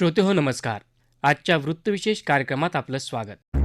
श्रोते हो नमस्कार. आजच्या वृत्तविशेष कार्यक्रमात आपलं स्वागत.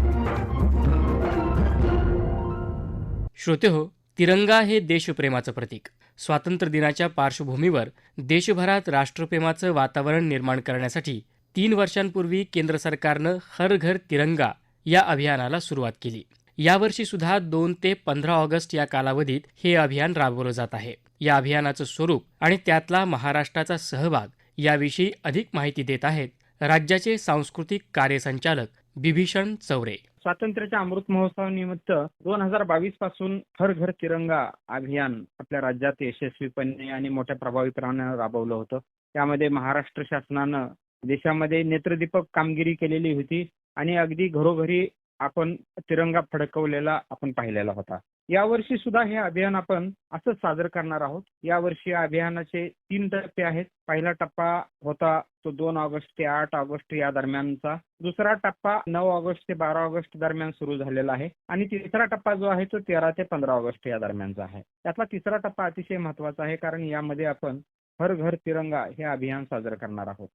श्रोते हो तिरंगा हे देशप्रेमाचं प्रतीक. स्वातंत्र्य दिनाच्या पार्श्वभूमीवर देशभरात राष्ट्रप्रेमाचं वातावरण निर्माण करण्यासाठी तीन वर्षांपूर्वी केंद्र सरकारनं हर घर तिरंगा या अभियानाला सुरुवात केली. यावर्षी सुद्धा दोन ते पंधरा ऑगस्ट या कालावधीत हे अभियान राबवलं जात आहे. या अभियानाचं स्वरूप आणि त्यातला महाराष्ट्राचा सहभाग याविषयी अधिक माहिती देत आहेत राज्याचे सांस्कृतिक कार्यसंचालक बिभीषण चौरे. स्वातंत्र्याच्या अमृत महोत्सवानिमित्त दोन हजार बावीसपासून हर घर तिरंगा अभियान आपल्या राज्यात यशस्वीपणे आणि मोठ्या प्रभावीपणानं राबवलं होतं. त्यामध्ये महाराष्ट्र शासनानं देशामध्ये नेत्रदीपक कामगिरी केलेली होती आणि अगदी घरोघरी आपण तिरंगा फडकवलेला आपण पाहिलेला होता. यावर्षी सुद्धा हे अभियान आपण असंच साजरं करणार आहोत. यावर्षी या अभियानाचे तीन टप्पे आहेत. पहिला टप्पा होता तो दोन ऑगस्ट ते आठ ऑगस्ट या दरम्यानचा. दुसरा टप्पा नऊ ऑगस्ट ते बारा ऑगस्ट दरम्यान सुरू झालेला आहे. आणि तिसरा टप्पा जो आहे तो तेरा ते पंधरा ऑगस्ट या दरम्यानचा आहे. त्यातला तिसरा टप्पा अतिशय महत्त्वाचा आहे कारण यामध्ये आपण हर घर तिरंगा हे अभियान साजरं करणार आहोत.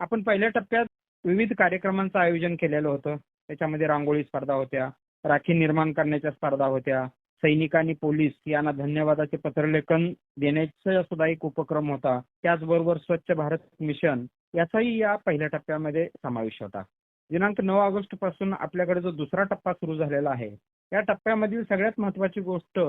आपण पहिल्या टप्प्यात विविध कार्यक्रमांचं आयोजन केलेलं होतं. त्याच्यामध्ये रांगोळी स्पर्धा होत्या. राखी निर्माण करण्याच्या स्पर्धा होत्या. सैनिक आणि पोलीस यांना धन्यवादाचे पत्रलेखन देण्याचा सुद्धा एक उपक्रम होता. त्याचबरोबर स्वच्छ भारत मिशन याचाही या पहिल्या टप्प्यामध्ये समावेश होता. दिनांक नऊ ऑगस्टपासून आपल्याकडे जो दुसरा टप्पा सुरू झालेला आहे या टप्प्यामधील सगळ्यात महत्वाची गोष्ट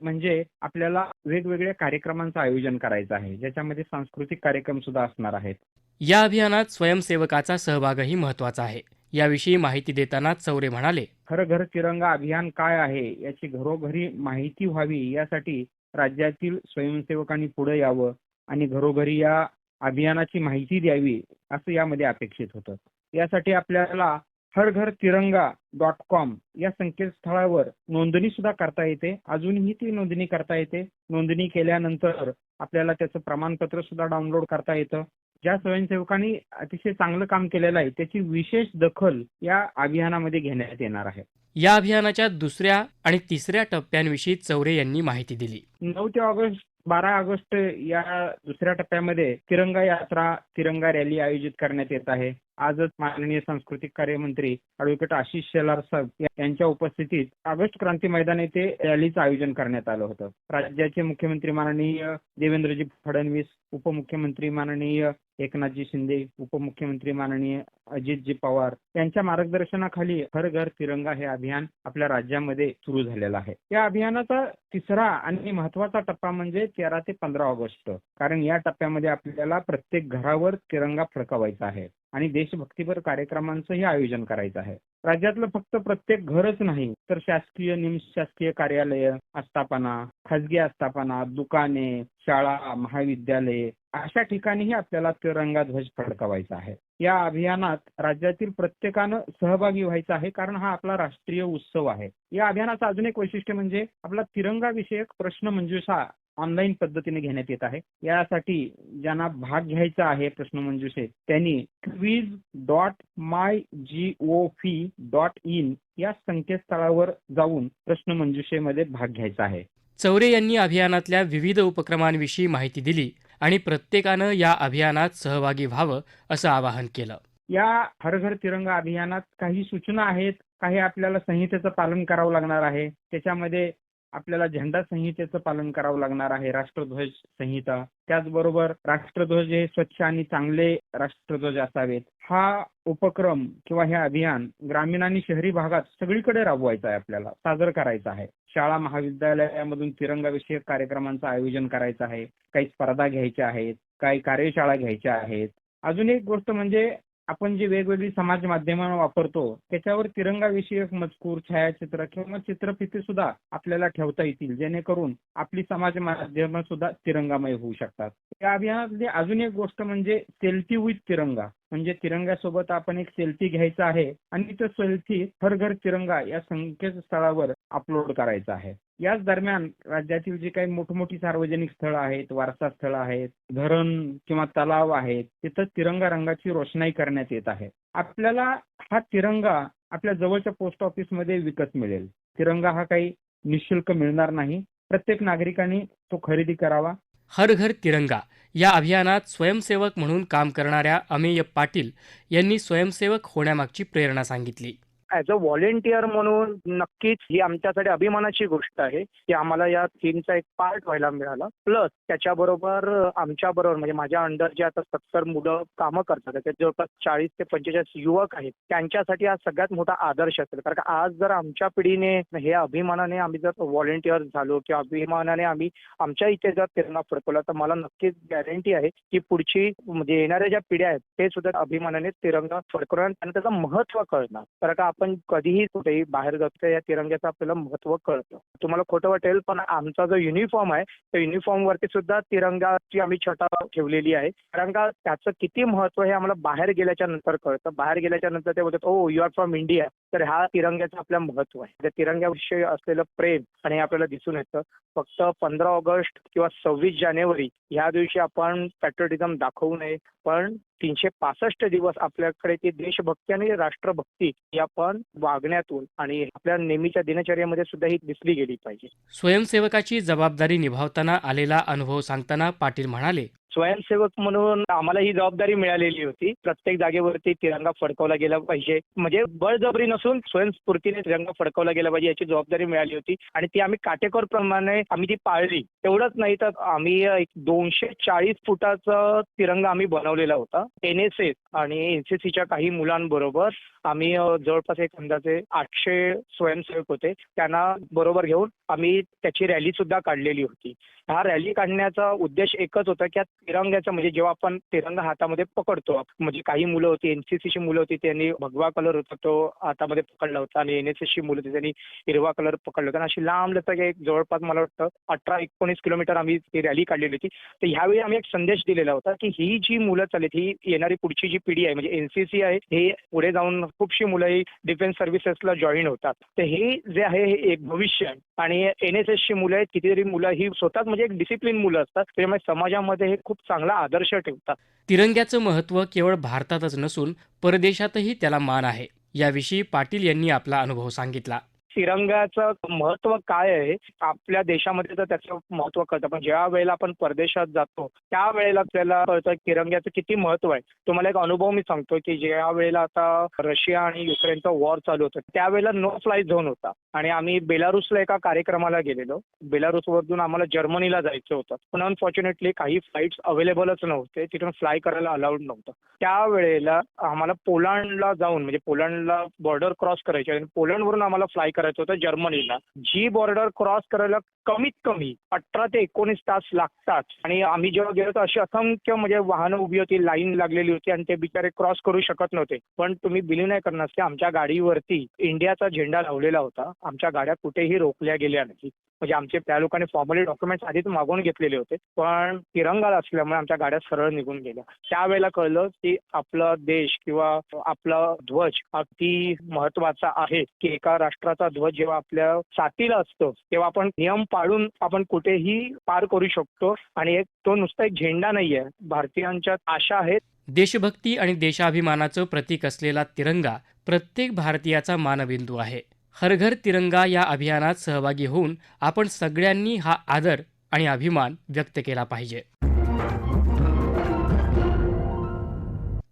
म्हणजे आपल्याला वेगवेगळ्या कार्यक्रमांचं आयोजन करायचं आहे ज्याच्यामध्ये सांस्कृतिक कार्यक्रम सुद्धा असणार आहेत. या अभियानात स्वयंसेवकाचा सहभागही महत्त्वाचा आहे. याविषयी माहिती देताना चौरे म्हणाले खर घर तिरंगा अभियान काय आहे? याची घरोघरी माहिती व्हावी यासाठी राज्यातील स्वयंसेवकांनी पुढे यावं आणि घरोघरी या अभियानाची माहिती द्यावी असं यामध्ये अपेक्षित होतं. यासाठी आपल्याला हर घर तिरंगा डॉट कॉम या संकेतस्थळावर नोंदणी सुद्धा करता येते. अजूनही ती नोंदणी करता येते. नोंदणी केल्यानंतर आपल्याला त्याचं प्रमाणपत्र सुद्धा डाउनलोड करता येतं. ज्या स्वयंसेवकांनी अतिशय चांगलं काम केलेलं आहे त्याची विशेष दखल या अभियानामध्ये घेण्यात येणार आहे. या अभियानाच्या दुसऱ्या आणि तिसऱ्या टप्प्यांविषयी चौरे यांनी माहिती दिली. नऊ ते ऑगस्ट बारा ऑगस्ट या दुसऱ्या टप्प्यामध्ये तिरंगा यात्रा तिरंगा रॅली आयोजित करण्यात येत आहे. आजच माननीय सांस्कृतिक कार्यमंत्री ऍडव्होकेट आशिष शेलार साहेब यांच्या उपस्थितीत ऑगस्ट क्रांती मैदान येथे रॅलीचं आयोजन करण्यात आलं होतं. राज्याचे मुख्यमंत्री माननीय देवेंद्रजी फडणवीस उपमुख्यमंत्री माननीय एकनाथजी शिंदे उपमुख्यमंत्री माननीय अजितजी पवार यांच्या मार्गदर्शनाखाली हर घर तिरंगा हे अभियान आपल्या राज्यामध्ये सुरू झालेलं आहे. या अभियानाचा तिसरा आणि महत्त्वाचा टप्पा म्हणजे तेरा ते पंधरा ऑगस्ट. कारण या टप्प्यामध्ये आपल्याला प्रत्येक घरावर तिरंगा फडकावायचा आहे. आणि देशभक्तीपर कार्यक्रमांचंही आयोजन करायचं आहे. राज्यातलं फक्त प्रत्येक घरच नाही तर शासकीय निमशासकीय कार्यालय आस्थापना खाजगी आस्थापना दुकाने शाळा महाविद्यालये अशा ठिकाणीही आपल्याला तिरंगा ध्वज फडकवायचा आहे. या अभियानात राज्यातील प्रत्येकानं सहभागी व्हायचं आहे कारण हा आपला राष्ट्रीय उत्सव आहे. या अभियानाचं अजून एक वैशिष्ट्य म्हणजे आपला तिरंगा विषयक प्रश्न मंजुषा ऑनलाईन पद्धतीने घेण्यात येत आहे. यासाठी ज्यांना भाग घ्यायचा आहे प्रश्नमंजुषेत त्यांनी quiz dot my G O V dot in या संकेतस्थळावर जाऊन प्रश्नमंजुषेमध्ये भाग घ्यायचा आहे. चौरे यांनी अभियानातल्या विविध उपक्रमांविषयी माहिती दिली आणि प्रत्येकानं या अभियानात सहभागी व्हावं असं आवाहन केलं. या हर घर तिरंगा अभियानात काही सूचना आहेत काही आपल्याला संहितेचं पालन करावं लागणार आहे. त्याच्यामध्ये आपल्याला झेंडा संहितेचं पालन करावं लागणार आहे राष्ट्रध्वज संहिता. त्याचबरोबर राष्ट्रध्वज हे स्वच्छ आणि चांगले राष्ट्रध्वज असावेत. हा उपक्रम किंवा हे अभियान ग्रामीण आणि शहरी भागात सगळीकडे राबवायचं आहे आपल्याला साजरं करायचं आहे. शाळा महाविद्यालयामधून तिरंगाविषयक कार्यक्रमांचं आयोजन करायचं आहे. काही स्पर्धा घ्यायच्या आहेत काही कार्यशाळा घ्यायच्या आहेत. अजून एक गोष्ट म्हणजे आपण जी वेगवेगळी समाज माध्यमं वापरतो त्याच्यावर तिरंगा विषयक मजकूर छायाचित्र किंवा चित्रफिती सुद्धा आपल्याला ठेवता येतील जेणेकरून आपली समाज माध्यमं सुद्धा तिरंगामय होऊ शकतात. या अभियानातली अजून एक गोष्ट म्हणजे सेल्फी विथ तिरंगा. म्हणजे तिरंग्यासोबत आपण एक सेल्फी घ्यायचा आहे आणि तो सेल्फी हर घर तिरंगा या संकेतस्थळावर अपलोड करायचा आहे. याच दरम्यान राज्यातील जी काही मोठमोठी सार्वजनिक स्थळं आहेत वारसा स्थळं आहेत धरण किंवा तलाव आहेत तिथं तिरंगा रंगाची रोषणाई करण्यात येत आहे. आपल्याला हा तिरंगा आपल्या जवळच्या पोस्ट ऑफिसमध्ये विकत मिळेल. तिरंगा हा काही निशुल्क मिळणार नाही. प्रत्येक नागरिकांनी तो खरेदी करावा. हर घर तिरंगा या अभियानात स्वयंसेवक म्हणून काम करणाऱ्या अमेय पाटील यांनी स्वयंसेवक होण्यामागची प्रेरणा सांगितली. ॲज अ व्हॉलेंटियर म्हणून नक्कीच ही आमच्यासाठी अभिमानाची गोष्ट आहे की आम्हाला या थीमचा एक पार्ट व्हायला मिळाला. प्लस त्याच्याबरोबर आमच्या बरोबर म्हणजे माझ्या अंडर जे आता सत्तर मुलं कामं करतात त्याच्यात जवळपास चाळीस ते पंचेचाळीस युवक आहेत त्यांच्यासाठी हा सगळ्यात मोठा आदर्श असेल. कारण का आज जर आमच्या पिढीने हे अभिमानाने आम्ही जर व्हॉलेंटियर झालो किंवा अभिमानाने आम्ही आमच्या इथे जर तिरंगा फडकवला तर मला नक्कीच गॅरंटी आहे की पुढची म्हणजे येणाऱ्या ज्या पिढ्या आहेत ते सुद्धा अभिमानाने तिरंगा फडकवणार आणि त्यांना त्याचं महत्त्व कळणार. कारण का आपण कधीही कुठेही बाहेर जातो या तिरंग्याचं आपल्याला महत्त्व कळतं. तुम्हाला खोटं वाटेल पण आमचा जो युनिफॉर्म आहे त्या युनिफॉर्म वरती सुद्धा तिरंगाची आम्ही छटा ठेवलेली आहे. कारण का त्याचं किती महत्त्व हे आम्हाला बाहेर गेल्याच्यानंतर कळतं. बाहेर गेल्याच्यानंतर ते बोलतात oh you are from India तर हा तिरंग्याचं आपलं महत्त्व आहे. त्या तिरंग्याविषयी असलेलं प्रेम आणि हे आपल्याला दिसून येतं. फक्त पंधरा ऑगस्ट किंवा सव्वीस जानेवारी ह्या दिवशी आपण पॅट्रोटिझम दाखवू नये पण तीनशे पासष्ट दिवस आपल्याकडे ती देशभक्ती आणि राष्ट्रभक्ती ही आपण वागण्यातून आणि आपल्या नेहमीच्या दिनचर्यामध्ये सुद्धा ही दिसली गेली पाहिजे. स्वयंसेवकाची जबाबदारी निभावताना आलेला अनुभव सांगताना पाटील म्हणाले स्वयंसेवक म्हणून आम्हाला ही जबाबदारी मिळालेली होती. प्रत्येक जागेवरती तिरंगा फडकवला गेला पाहिजे. म्हणजे बळजबरी नसून स्वयंस्फूर्तीने तिरंगा फडकवला गेला पाहिजे याची जबाबदारी मिळाली होती. आणि ती आम्ही काटेकोर प्रमाणे आम्ही ती पाळली. तेवढंच नाही तर आम्ही एक दोनशे चाळीस फुटाचा तिरंगा आम्ही बनवलेला होता. एन एस एस आणि एनसीसीच्या काही मुलांबरोबर आम्ही जवळपास एक अंदाजे आठशे स्वयंसेवक होते. त्यांना बरोबर घेऊन आम्ही त्याची रॅली सुद्धा काढलेली होती. हा रॅली काढण्याचा उद्देश एकच होता की तिरंग्याचा म्हणजे जेव्हा आपण तिरंगा हातामध्ये पकडतो म्हणजे काही मुलं होती एनसीसीची मुलं होती त्यांनी भगवा कलर होता तो हातामध्ये पकडला होता आणि एनएसएसची मुलं होती त्यांनी हिरवा कलर पकडला होता. आणि अशी लांब लचक एक जवळपास मला वाटतं अठरा एकोणीस किलोमीटर आम्ही ती रॅली काढलेली होती. तर ह्यावेळी आम्ही एक संदेश दिलेला होता की ही जी मुलं चालेल ही येणारी पुढची जी पिढी आहे म्हणजे एनसीसी आहे हे पुढे जाऊन खूपशी मुलं ही डिफेन्स सर्व्हिसेसला जॉईन होतात. तर हे जे आहे हे एक भविष्य आहे. आणि एन एस मुलं आहेत कितीतरी मुलं ही स्वतःच म्हणजे एक डिसिप्लिन मुलं असतात. त्यामुळे समाजामध्ये हे खूप चांगला आदर्श ठेवतात. तिरंग्याचं महत्त्व केवळ भारतातच नसून परदेशातही त्याला मान आहे. याविषयी पाटील यांनी आपला अनुभव सांगितला. तिरंगाचं महत्त्व काय आहे? आपल्या देशामध्ये तर त्याचं महत्त्व कळतं. पण ज्या वेळेला आपण परदेशात जातो त्यावेळेला आपल्याला कळतं तिरंग्याचं किती महत्त्व आहे. तुम्हाला एक अनुभव मी सांगतो की ज्या वेळेला आता रशिया आणि युक्रेनचा वॉर चालू होतं त्यावेळेला नो फ्लाय झोन होता. आणि आम्ही बेलारूसला एका कार्यक्रमाला गेलेलो. बेलारूसवरून आम्हाला जर्मनीला जायचं होतं. पण अनफॉर्च्युनेटली काही फ्लाईट्स अवेलेबलच नव्हते. तिथून फ्लाय करायला अलाउड नव्हतं. त्यावेळेला आम्हाला पोलंडला जाऊन म्हणजे पोलंडला बॉर्डर क्रॉस करायची आणि पोलंडवरून आम्हाला फ्लाय करायचं होतं जर्मनीला. जी बॉर्डर क्रॉस करायला कमीत कमी अठरा ते एकोणीस तास लागतात. आणि आम्ही जेव्हा गेलो तर अशी असंख्य म्हणजे वाहनं उभी होती लाईन लागलेली होती आणि ते बिचारे क्रॉस करू शकत नव्हते. पण तुम्ही बिलीव नाही करणार की आमच्या गाडीवरती इंडियाचा झेंडा लावलेला होता. आमच्या गाड्या कुठेही रोखल्या गेल्या नाही म्हणजे आमचे त्या लोकांनी फॉर्मली डॉक्युमेंट्स आधीच मागवून घेतलेले होते. पण तिरंगा असल्यामुळे आमच्या गाड्या सरळ निघून गेल्या. त्यावेळेला कळलं की आपला देश किंवा आपला ध्वज अति महत्त्वाचा आहे की एका राष्ट्राचा ध्वज जेव्हा आपल्या साथीला असतो तेव्हा आपण नियम पाळून आपण कुठेही पार करू शकतो. आणि एक तो नुसता एक झेंडा नाहीये. भारतीयांच्या आशा आहेत देशभक्ती आणि देशाभिमानाचं प्रतीक असलेला तिरंगा प्रत्येक भारतीयाचा मानबिंदू आहे. हर घर तिरंगा या अभियानात सहभागी होऊन आपण सगळ्यांनी हा आदर आणि अभिमान व्यक्त केला पाहिजे.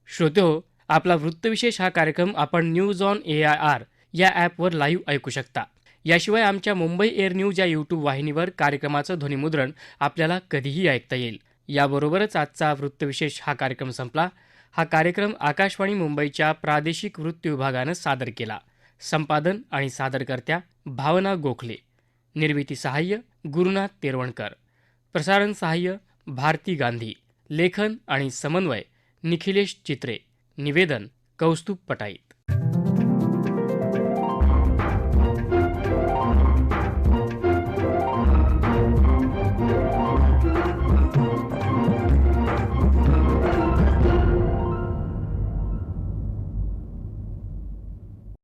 श्रोते हो आपला वृत्तविशेष हा कार्यक्रम आपण news on A I R या ॲपवर लाईव्ह ऐकू शकता. याशिवाय आमच्या मुंबई एअर न्यूज या यूट्यूब वाहिनीवर कार्यक्रमाचं ध्वनिमुद्रण आपल्याला कधीही ऐकता येईल. याबरोबरच आजचा वृत्तविशेष हा कार्यक्रम संपला. हा कार्यक्रम आकाशवाणी मुंबईच्या प्रादेशिक वृत्त विभागानं सादर केला. संपादन आणि सादरकर्त्या भावना गोखले. निर्मिती सहाय्य गुरुनाथ तेरवणकर प्रसारण सहाय्य भारती गांधी. लेखन आणि समन्वय निखिलेश चित्रे. निवेदन कौस्तुभ पटाईत